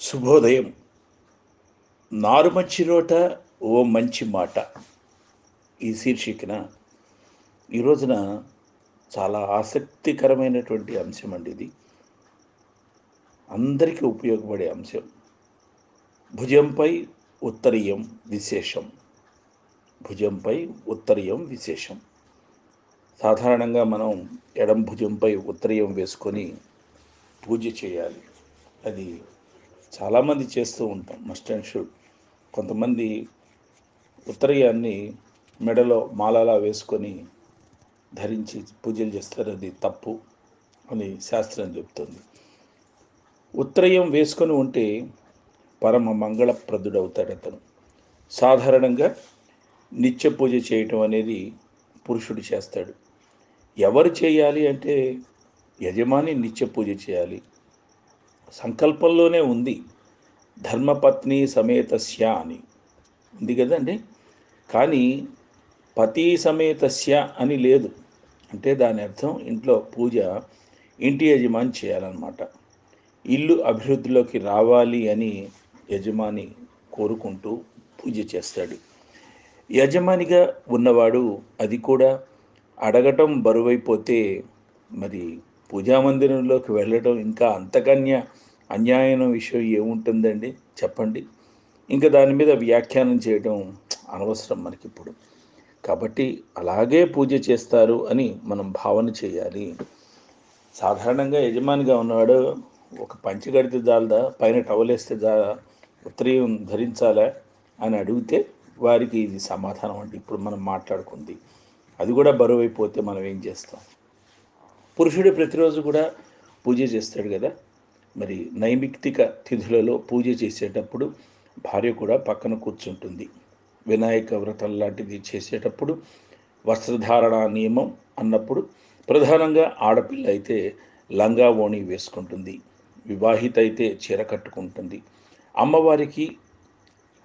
శుభోదయం. నారుమచ్చి రోట ఓ మంచి మాట. ఈ శీర్షికన ఈ రోజున చాలా ఆసక్తికరమైనటువంటి అంశం అండి ఇది. అందరికీ ఉపయోగపడే అంశం. భుజంపై ఉత్తరీయం విశేషం. భుజంపై ఉత్తరీయం విశేషం. సాధారణంగా మనం ఎడం భుజంపై ఉత్తరీయం వేసుకొని పూజ చేయాలి. అది చాలామంది చేస్తూ ఉంటాం మస్ట్ అండ్ షుడ్ కొంతమంది ఉత్తరయాన్ని మెడలో మాలలా వేసుకొని ధరించి పూజలు చేస్తారు అది తప్పు అని శాస్త్రం చెప్తుంది. ఉత్తరయం వేసుకొని ఉంటే పరమ మంగళప్రదుడవుతాడు అతను. సాధారణంగా నిత్య పూజ చేయటం అనేది పురుషుడు చేస్తాడు. ఎవరు చేయాలి అంటే యజమాని నిత్య పూజ చేయాలి. సంకల్పంలోనే ఉంది. ధర్మపత్ని సమేతస్య అని. ఉంది కదండి కానీ పతి సమేతస్య అని లేదు. అంటే దాని అర్థం ఇంట్లో పూజ ఇంటి యజమాని చేయాలన్నమాట. ఇల్లు అభివృద్ధిలోకి రావాలి అని యజమాని కోరుకుంటూ పూజ చేస్తాడు. యజమానిగా ఉన్నవాడు అది కూడా అడగటం బరువైపోతే మరి పూజా మందిరంలోకి వెళ్ళడం ఇంకా అంతకన్య అన్యాయం విషయం ఏముంటుందండి? చెప్పండి. ఇంకా దాని మీద వ్యాఖ్యానం చేయడం అనవసరం మనకి ఇప్పుడు కాబట్టి అలాగే పూజ చేస్తారు అని మనం భావన చేయాలి. సాధారణంగా యజమానిగా ఉన్నవాడు ఒక పంచి కడితే జాలదా పైన టవలేస్తే జా ఉత్తరీయం ధరించాలా అని అడిగితే వారికి ఇది సమాధానం అండి. ఇప్పుడు మనం మాట్లాడుకుంది. అది కూడా బరువైపోతే మనం ఏం చేస్తాం? పురుషుడు ప్రతిరోజు కూడా పూజ చేస్తాడు కదా. మరి నైమిక్తిక తిథులలో పూజ చేసేటప్పుడు భార్య కూడా పక్కన కూర్చుంటుంది. వినాయక వ్రతం లాంటిది చేసేటప్పుడు వస్త్రధారణ నియమం అన్నప్పుడు ప్రధానంగా ఆడపిల్ల అయితే లంగా ఓణి వేసుకుంటుంది. వివాహిత అయితే చీర కట్టుకుంటుంది. అమ్మవారికి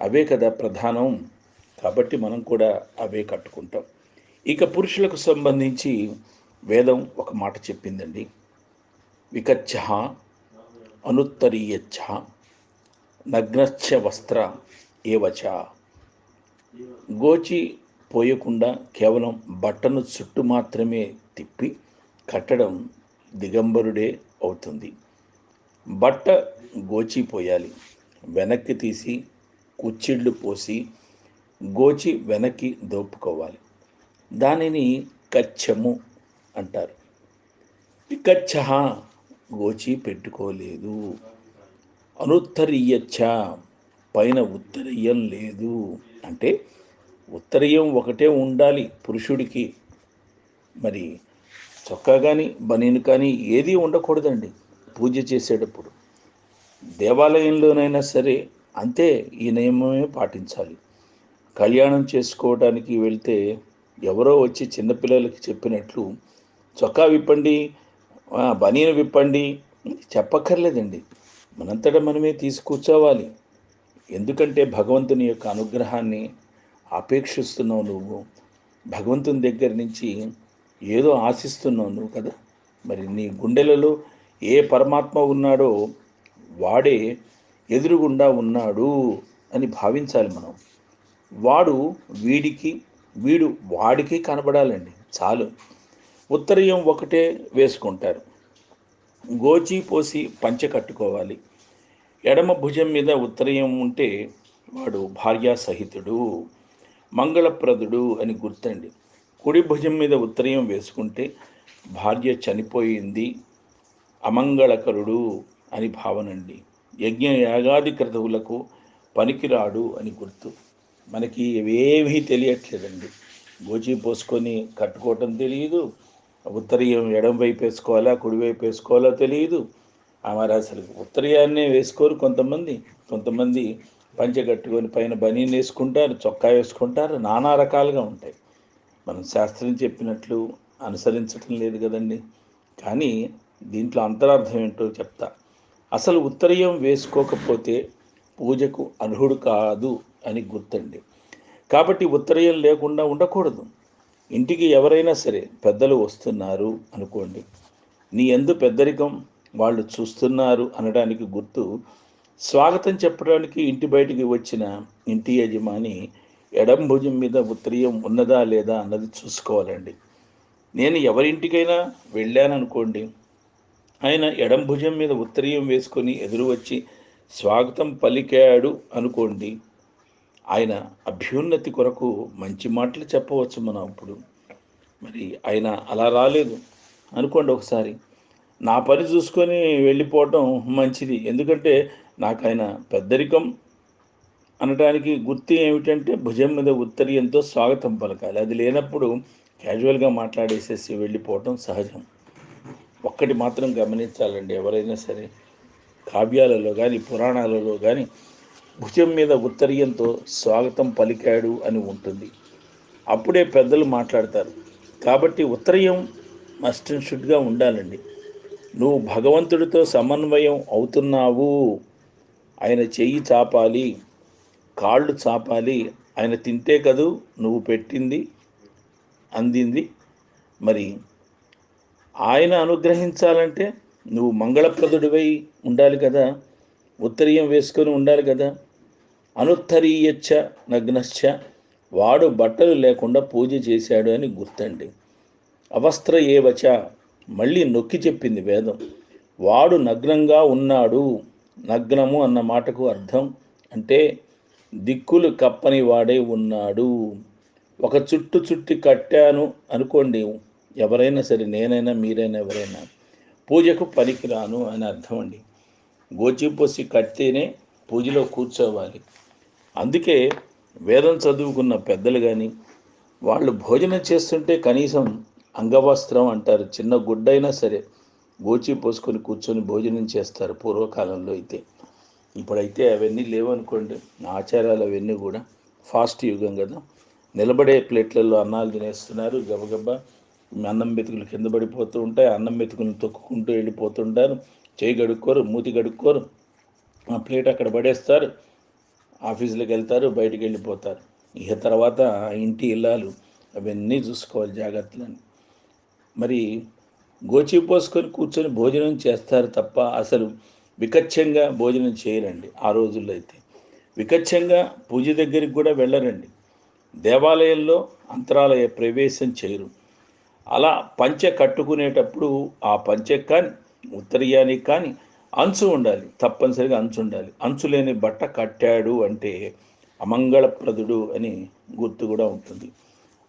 అవే కదా ప్రధానం. కాబట్టి మనం కూడా అవే కట్టుకుంటాం. ఇక పురుషులకు సంబంధించి వేదం ఒక మాట చెప్పిందండి. వికచ్చ అనుత్తరీయచ్చ నగ్నశ్చ వస్త్ర ఏవచ. గోచి పోయకుండా కేవలం బట్టను చుట్టు మాత్రమే తిప్పి కట్టడం దిగంబరుడే అవుతుంది. బట్ట గోచిపోయాలి వెనక్కి తీసి కుచ్చిళ్ళు పోసి గోచి వెనక్కి దోపుకోవాలి. దానిని కచ్చము అంటారు. వికచ్చ గోచి పెట్టుకోలేదు. అనుత్తరీయచ్చ పైన ఉత్తరీయం లేదు. అంటే ఉత్తరీయం ఒకటే ఉండాలి పురుషుడికి. మరి చొక్కా కానీ బనీను కానీ ఏది ఉండకూడదండి పూజ చేసేటప్పుడు. దేవాలయంలోనైనా సరే అంతే ఈ నియమమే పాటించాలి. కళ్యాణం చేసుకోవడానికి వెళ్తే ఎవరో వచ్చి చిన్నపిల్లలకి చెప్పినట్లు చొక్కా విప్పండి బనీను విప్పండి చెప్పక్కర్లేదండి. మనంతటా మనమే తీసుకూర్చోవాలి. ఎందుకంటే భగవంతుని యొక్క అనుగ్రహాన్ని అపేక్షిస్తున్నావు నువ్వు. భగవంతుని దగ్గర నుంచి ఏదో ఆశిస్తున్నావు నువ్వు కదా. మరి నీ గుండెలలో ఏ పరమాత్మ ఉన్నాడో వాడే ఎదురుగుండా ఉన్నాడు అని భావించాలి మనం. వాడు వీడికి వీడు వాడికి కనబడాలండి. చాలు. ఉత్తరీయం ఒకటే వేసుకుంటారు. గోచి పోసి పంచె కట్టుకోవాలి. ఎడమ భుజం మీద ఉత్తరీయం ఉంటే వాడు భార్యాసహితుడు మంగళప్రదుడు అని గుర్తండి. కుడి భుజం మీద ఉత్తరీయం వేసుకుంటే భార్య చనిపోయింది అమంగళకరుడు అని భావనండి. యజ్ఞ యాగాది క్రతువులకు పనికిరాడు అని గుర్తు. మనకి ఏమీ తెలియట్లేదండి. గోచి పోసుకొని కట్టుకోవటం తెలియదు ఉత్తరీయం ఎడం వైపు వేసుకోవాలా కుడివైపు వేసుకోవాలో తెలియదు మరి అసలు ఉత్తరీయాన్నే వేసుకోరు కొంతమంది. కొంతమంది పంచె కట్టుకొని పైన బనీన్ వేసుకుంటారు చొక్కా వేసుకుంటారు నానా రకాలుగా ఉంటాయి. మనం శాస్త్రం చెప్పినట్లు అనుసరించటం లేదు కదండి. కానీ దీంట్లో అంతరార్థం ఏంటో చెప్తా. అసలు ఉత్తరీయం వేసుకోకపోతే పూజకు అర్హుడు కాదు అని గుర్తండి. కాబట్టి ఉత్తరీయం లేకుండా ఉండకూడదు. ఇంటికి ఎవరైనా సరే పెద్దలు వస్తున్నారు అనుకోండి నీ ఎందు పెద్దరికం వాళ్ళు చూస్తున్నారు అనడానికి గుర్తు స్వాగతం చెప్పడానికి ఇంటి బయటికి వచ్చిన ఇంటి యజమాని ఎడం భుజం మీద ఉత్తరీయం ఉన్నదా లేదా అన్నది చూసుకోవాలండి. నేను ఎవరింటికైనా వెళ్ళాననుకోండి ఆయన ఎడం భుజం మీద ఉత్తరీయం వేసుకొని ఎదురు వచ్చి స్వాగతం పలికాడు అనుకోండి ఆయన అభ్యున్నతి కొరకు మంచి మాటలు చెప్పవచ్చు మనం అప్పుడు మరి ఆయన అలా రాలేదు. అనుకోండి ఒకసారి నా పని చూసుకొని వెళ్ళిపోవటం మంచిది. ఎందుకంటే నాకు ఆయన పెద్దరికం అనడానికి గుర్తు ఏమిటంటే భుజం మీద ఉత్తరీయంతో స్వాగతం పలకాలి. అది లేనప్పుడు క్యాజువల్గా మాట్లాడేసేసి వెళ్ళిపోవటం సహజం. ఒక్కటి మాత్రం గమనించాలండి ఎవరైనా సరే. కావ్యాలలో కానీ పురాణాలలో కానీ భుజం మీద ఉత్తరీయంతో స్వాగతం పలికాడు అని ఉంటుంది. అప్పుడే పెద్దలు మాట్లాడతారు. కాబట్టి ఉత్తరీయం మస్ట్ అండ్ షుడ్గా ఉండాలండి. నువ్వు భగవంతుడితో సమన్వయం అవుతున్నావు. ఆయన చెయ్యి చాపాలి కాళ్ళు చాపాలి ఆయన తింటే కదూ నువ్వు పెట్టింది అందింది. మరి ఆయన అనుగ్రహించాలంటే నువ్వు మంగళప్రదుడివై ఉండాలి కదా. ఉత్తరీయం వేసుకొని ఉండాలి కదా. అనుత్తరీయచ్చ నగ్నశ్చ. వాడు బట్టలు లేకుండా పూజ చేశాడు అని గుర్తండి. అవస్త్ర ఏవచ. మళ్ళీ నొక్కి చెప్పింది వేదం. వాడు నగ్నంగా ఉన్నాడు. నగ్నము అన్న మాటకు అర్థం అంటే దిక్కులు కప్పని వాడే ఉన్నాడు. ఒక చుట్టు చుట్టి కట్టాను అనుకోండి. ఎవరైనా సరే నేనైనా మీరైనా ఎవరైనా పూజకు పనికిరాను అని అర్థం అండి గోచిపోసి కడితేనే పూజలో కూర్చోవాలి. అందుకే వేదం చదువుకున్న పెద్దలు కానీ వాళ్ళు భోజనం చేస్తుంటే కనీసం అంగవస్త్రం అంటారు. చిన్న గుడ్డైనా సరే గోచి పోసుకొని కూర్చొని భోజనం చేస్తారు పూర్వకాలంలో అయితే. ఇప్పుడైతే అవన్నీ లేవనుకోండి ఆచారాలు అవన్నీ కూడా ఫాస్ట్ యుగం కదా. నిలబడే ప్లేట్లలో అన్నాలు తినేస్తున్నారు. గబగబా అన్నం మెతుకులు కింద పడిపోతూ ఉంటాయి. అన్నం మెతుకులు తొక్కుకుంటూ వెళ్ళిపోతుంటారు చేయి గడుక్కోరు మూతి గడుక్కోరు. ఆ ప్లేట్ అక్కడ పడేస్తారు. ఆఫీసులకు వెళ్తారు బయటికి వెళ్ళిపోతారు. ఇక తర్వాత ఇంటి ఇల్లాలు అవన్నీ చూసుకోవాలి జాగ్రత్తలని. మరి గోచి పోసుకొని కూర్చొని భోజనం చేస్తారు తప్ప అసలు వికచ్చంగా భోజనం చేయరండి ఆ రోజుల్లో అయితే. వికచ్చంగా పూజ దగ్గరికి కూడా వెళ్ళరండి. దేవాలయంలో అంతరాలయ ప్రవేశం చేయరు. అలా పంచె కట్టుకునేటప్పుడు ఆ పంచె కానీ ఉత్తరీయానికి కానీ అంచు ఉండాలి తప్పనిసరిగా అంచు ఉండాలి. అంచు లేని బట్ట కట్టాడు అంటే అమంగళప్రదుడు అని గుర్తు కూడా ఉంటుంది.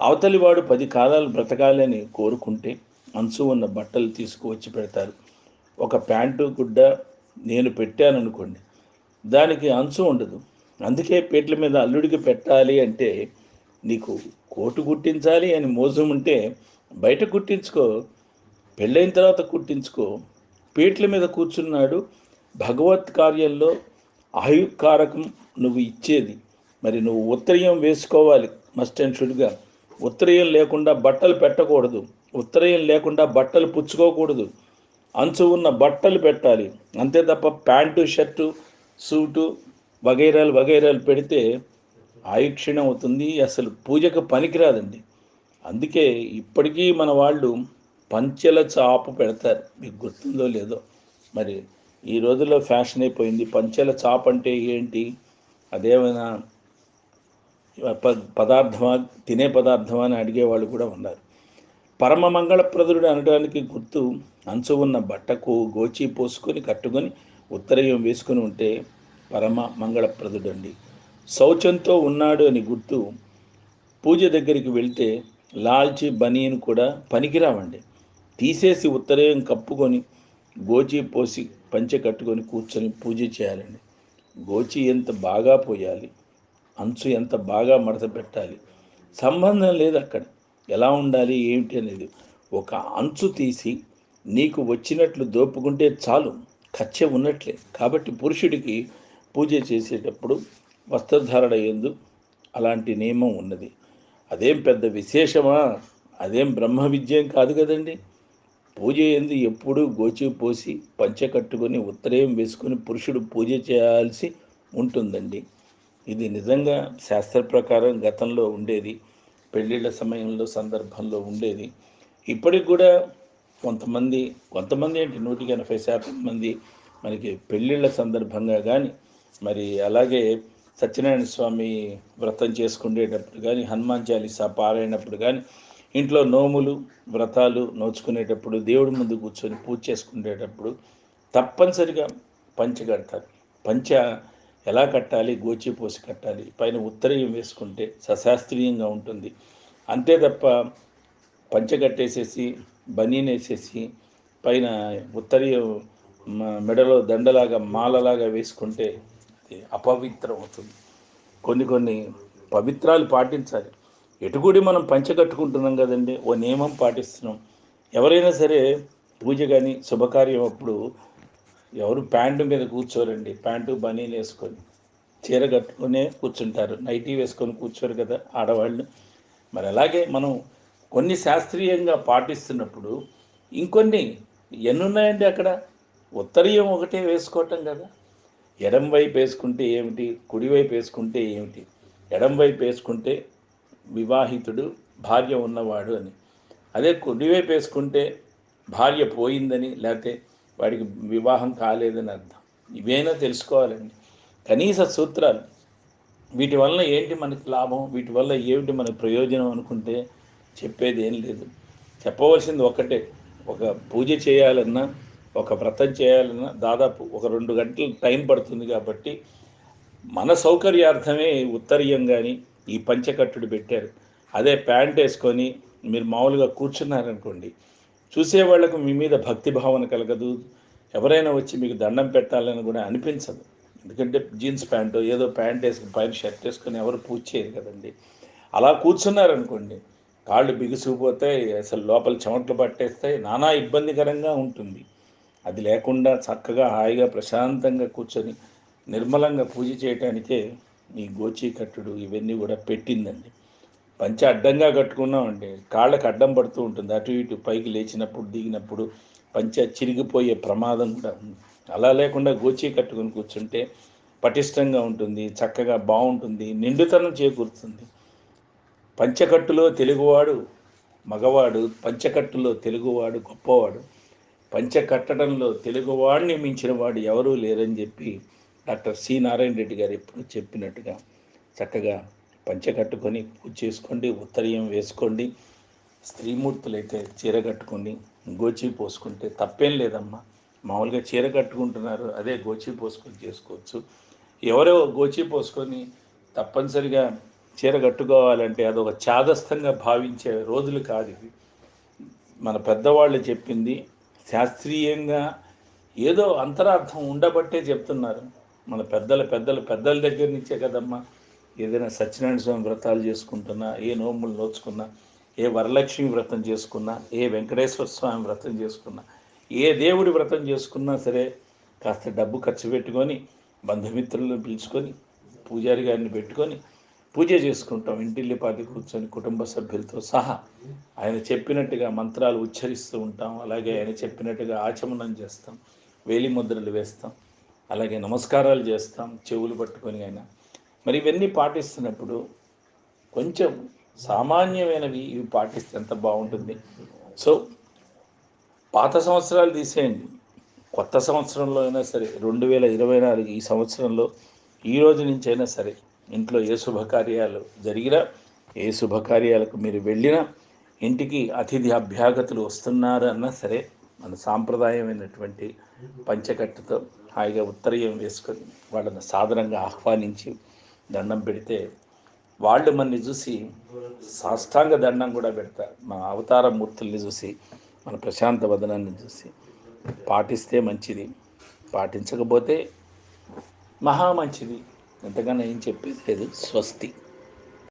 అవతలివాడు పది కాలాలు బ్రతకాలని కోరుకుంటే అంచు ఉన్న బట్టలు తీసుకువచ్చి పెడతారు. ఒక ప్యాంటు గుడ్డ నేను పెట్టాననుకోండి దానికి అంచు ఉండదు. అందుకే పేట్ల మీద అల్లుడికి పెట్టాలి అంటే నీకు కోటు కుట్టించాలి అని మోసం ఉంటే బయట కుట్టించుకో పెళ్ళైన తర్వాత కుట్టించుకో పీట్ల మీద కూర్చున్నాడు. భగవత్ కార్యంలో ఆయుకారకం నువ్వు ఇచ్చేది. మరి నువ్వు ఉత్తరీయం వేసుకోవాలి మస్ట్ అండ్ షుడ్గా ఉత్తరీయం లేకుండా బట్టలు పెట్టకూడదు. ఉత్తరీయం లేకుండా బట్టలు పుచ్చుకోకూడదు. అంచు ఉన్న బట్టలు పెట్టాలి. అంతే తప్ప ప్యాంటు షర్టు సూటు వగైరాలు వగైరాలు పెడితే ఆయుక్షీణం అవుతుంది. అసలు పూజకు పనికిరాదండి. అందుకే ఇప్పటికీ మన వాళ్ళు పంచెల చాపు పెడతారు. మీకు గుర్తుందో లేదో. మరి ఈ రోజుల్లో ఫ్యాషన్ అయిపోయింది. పంచెల చాప్ అంటే ఏంటి? అదేమైనా పదార్థమా? తినే పదార్థమా అని అడిగేవాళ్ళు కూడా ఉన్నారు. పరమ మంగళప్రదుడు అనడానికి గుర్తు అంచు ఉన్న బట్టకు గోచి పోసుకొని కట్టుకొని ఉత్తరయం వేసుకుని ఉంటే పరమ మంగళప్రదుడు అండి శౌచంతో ఉన్నాడు అని గుర్తు పూజ దగ్గరికి వెళ్తే లాల్చి బనీన్ కూడా పనికిరావండి. తీసేసి ఉత్తరయం కప్పుకొని గోచి పోసి పంచె కట్టుకొని కూర్చొని పూజ చేయాలండి. గోచి ఎంత బాగా పోయాలి అంచు ఎంత బాగా మడత పెట్టాలి సంబంధం లేదు అక్కడ. ఎలా ఉండాలి ఏమిటి అనేది ఒక అంచు తీసి నీకు వచ్చినట్లు దోపుకుంటే చాలు కచ్చె ఉన్నట్లే. కాబట్టి పురుషుడికి పూజ చేసేటప్పుడు వస్త్రధారణ ఎందు అలాంటి నియమం ఉన్నది. అదేం పెద్ద విశేషమా? అదేం బ్రహ్మ విద్యం కాదు కదండి. పూజ ఎందు ఎప్పుడూ గోచి పోసి పంచె కట్టుకొని ఉత్తరేయం వేసుకొని పురుషుడు పూజ చేయాల్సి ఉంటుందండి. ఇది నిజంగా శాస్త్ర ప్రకారం గతంలో ఉండేది పెళ్ళిళ్ళ సమయంలో సందర్భంలో ఉండేది. ఇప్పటికి కూడా కొంతమంది కొంతమంది ఏంటి? నూటికి ఎనభై శాతం మంది మనకి పెళ్ళిళ్ళ సందర్భంగా కానీ మరి అలాగే సత్యనారాయణ స్వామి వ్రతం చేసుకునేటప్పుడు కానీ హనుమాన్ చాలీసా పారైనప్పుడు కానీ ఇంట్లో నోములు వ్రతాలు నోచుకునేటప్పుడు దేవుడి ముందు కూర్చొని పూజ చేసుకునేటప్పుడు తప్పనిసరిగా పంచ కడతారు. పంచ ఎలా కట్టాలి? గోచి పోసి కట్టాలి. పైన ఉత్తరీయం వేసుకుంటే సశాస్త్రీయంగా ఉంటుంది. అంతే తప్ప పంచ కట్టేసేసి బనీన్ వేసేసి పైన ఉత్తరీయం మెడలో దండలాగా మాలలాగా వేసుకుంటే అపవిత్రం అవుతుంది. కొన్ని కొన్ని పవిత్రాలు పాటించాలి. ఎటుకూడి మనం పంచ కట్టుకుంటున్నాం కదండి. ఓ నియమం పాటిస్తున్నాం. ఎవరైనా సరే పూజ కానీ శుభకార్యం అప్పుడు ఎవరు ప్యాంటు మీద కూర్చోరండి. ప్యాంటు బనీలు వేసుకొని చీర కట్టుకునే కూర్చుంటారు. నైటీ వేసుకొని కూర్చోరు కదా ఆడవాళ్ళు. మరి అలాగే మనం కొన్ని శాస్త్రీయంగా పాటిస్తున్నప్పుడు ఇంకొన్ని ఎన్నున్నాయండి అక్కడ? ఉత్తరీయం ఒకటే వేసుకోవటం కదా. ఎడం వైపు వేసుకుంటే ఏమిటి? కుడివైపు వేసుకుంటే ఏమిటి? ఎడం వైపు వేసుకుంటే వివాహితుడు భార్య ఉన్నవాడు అని. అదే కుడివైపు వేసుకుంటే భార్య పోయిందని లేకపోతే వాడికి వివాహం కాలేదని అర్థం. ఇవేనా తెలుసుకోవాలండి. కనీస సూత్రాలు. వీటి వల్ల ఏంటి మనకి లాభం? వీటి వల్ల ఏమిటి మనకు ప్రయోజనం అనుకుంటే చెప్పేది ఏం లేదు. చెప్పవలసింది ఒకటే. ఒక పూజ చేయాలన్నా ఒక వ్రతం చేయాలన్నా దాదాపు ఒక రెండు గంటలు టైం పడుతుంది కాబట్టి మన సౌకర్యార్థమే ఉత్తరీయం కానీ ఈ పంచకట్టుడు పెట్టారు. అదే ప్యాంట్ వేసుకొని మీరు మామూలుగా కూర్చున్నారనుకోండి చూసేవాళ్ళకు మీ మీద భక్తి భావన కలగదు. ఎవరైనా వచ్చి మీకు దండం పెట్టాలని కూడా అనిపించదు. ఎందుకంటే జీన్స్ ప్యాంటు ఏదో ప్యాంట్ వేసుకుని పైన షర్ట్ వేసుకొని ఎవరు పూజ చేయరు కదండి. అలా కూర్చున్నారనుకోండి కాళ్ళు బిగుసుకుపోతే అసలు లోపల చెమట్లు పట్టేస్తాయి నానా ఇబ్బందికరంగా ఉంటుంది. అది లేకుండా చక్కగా హాయిగా ప్రశాంతంగా కూర్చొని నిర్మలంగా పూజ చేయటానికే ఈ గోచీ కట్టుడు ఇవన్నీ కూడా పెట్టిందండి. పంచ అడ్డంగా కట్టుకున్నామండి. కాళ్ళకు అడ్డం పడుతూ ఉంటుంది. అటు ఇటు పైకి లేచినప్పుడు దిగినప్పుడు పంచ చిరిగిపోయే ప్రమాదం కూడా ఉంది. అలా లేకుండా గోచీ కట్టుకొని కూర్చుంటే పటిష్టంగా ఉంటుంది చక్కగా బాగుంటుంది నిండుతనం చేకూరుతుంది. పంచకట్టులో తెలుగువాడు మగవాడు పంచకట్టులో తెలుగువాడు గొప్పవాడు. పంచ కట్టడంలో తెలుగువాడిని మించిన వాడు ఎవరూ లేరని చెప్పి డాక్టర్ సి నారాయణ రెడ్డి గారు ఎప్పుడు చెప్పినట్టుగా చక్కగా పంచ కట్టుకొని పూజ చేసుకోండి ఉత్తరీయం వేసుకోండి స్త్రీమూర్తులైతే చీర కట్టుకొని గోచి పోసుకుంటే తప్పేం లేదమ్మా. మామూలుగా చీర కట్టుకుంటున్నారు అదే గోచి పోసుకొని చేసుకోవచ్చు. ఎవరో గోచి పోసుకొని తప్పనిసరిగా చీర కట్టుకోవాలంటే అదొక చాదస్తంగా భావించే రోజులు కాదు ఇవి. మన పెద్దవాళ్ళు చెప్పింది శాస్త్రీయంగా ఏదో అంతరార్థం ఉండబట్టే చెప్తున్నారు. మన పెద్దల పెద్దలు పెద్దల దగ్గర నుంచే కదమ్మా. ఏదైనా సత్యనారాయణ స్వామి వ్రతాలు చేసుకుంటున్నా ఏ నోములు నోచుకున్నా ఏ వరలక్ష్మి వ్రతం చేసుకున్నా ఏ వెంకటేశ్వర స్వామి వ్రతం చేసుకున్నా ఏ దేవుడి వ్రతం చేసుకున్నా సరే కాస్త డబ్బు ఖర్చు పెట్టుకొని బంధుమిత్రులను పిలుచుకొని పూజారి గారిని పెట్టుకొని పూజ చేసుకుంటాం. ఇంటిల్లిపాటి కూర్చొని కుటుంబ సభ్యులతో సహా. ఆయన చెప్పినట్టుగా మంత్రాలు ఉచ్చరిస్తూ ఉంటాం. అలాగే ఆయన చెప్పినట్టుగా ఆచమనం చేస్తాం. వేలి ముద్రలు వేస్తాం. అలాగే నమస్కారాలు చేస్తాం చెవులు పట్టుకొని అయినా. మరి ఇవన్నీ పాటిస్తున్నప్పుడు కొంచెం సామాన్యమైనవి ఇవి పాటిస్తే ఎంత బాగుంటుంది? సో పాత సంవత్సరాలు తీసేయండి. కొత్త సంవత్సరంలో అయినా సరే రెండు వేల ఇరవై నాలుగు ఈ సంవత్సరంలో ఈ రోజు నుంచైనా సరే ఇంట్లో ఏ శుభకార్యాలు జరిగినా ఏ శుభకార్యాలకు మీరు వెళ్ళినా ఇంటికి అతిథి అభ్యాగతులు వస్తున్నారన్నా సరే మన సాంప్రదాయమైనటువంటి పంచకట్టుతో హాయిగా ఉత్తరీయం వేసుకొని వాళ్ళని సాధారణంగా ఆహ్వానించి దండం పెడితే వాళ్ళు మనని చూసి సాష్టాంగ దండం కూడా పెడతారు. మన అవతార మూర్తుల్ని చూసి మన ప్రశాంత వదనాన్ని చూసి పాటిస్తే మంచిది పాటించకపోతే మహా మంచిది. ఎంతకన్నా ఏం చెప్పేది లేదు. స్వస్తి.